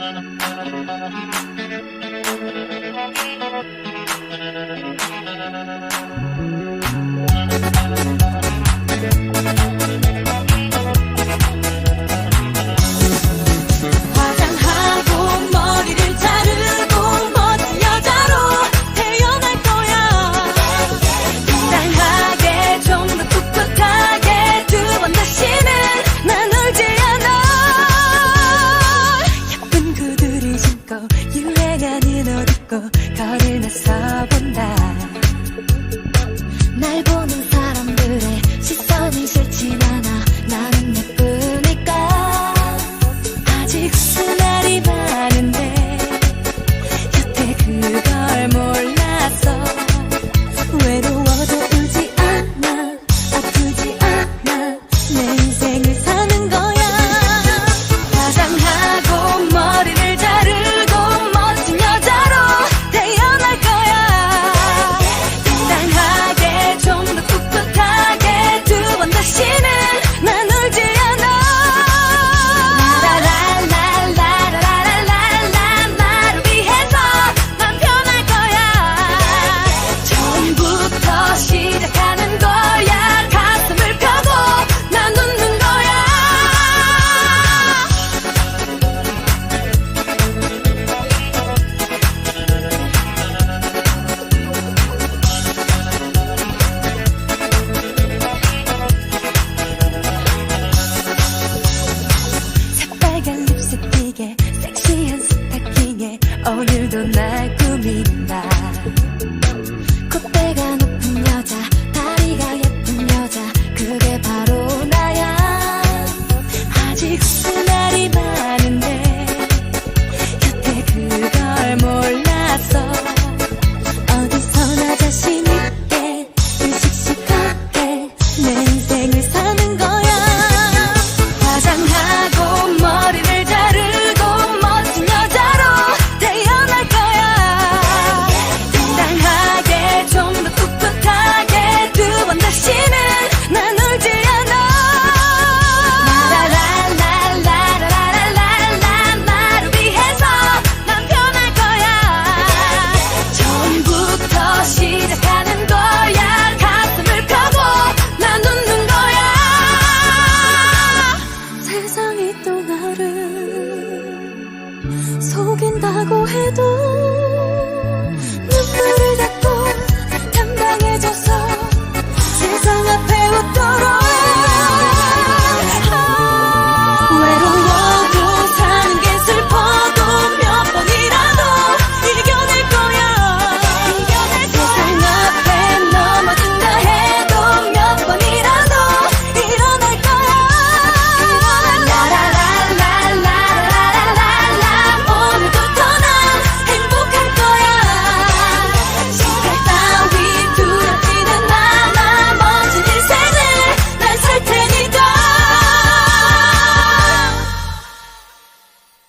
Thank you. 자꾸 거리를 나서본다. 날 보는 사람들의 시선 섹시한 스타킹에 오늘도 날 꾸민다. 속인다고 해도 눈물을 닦아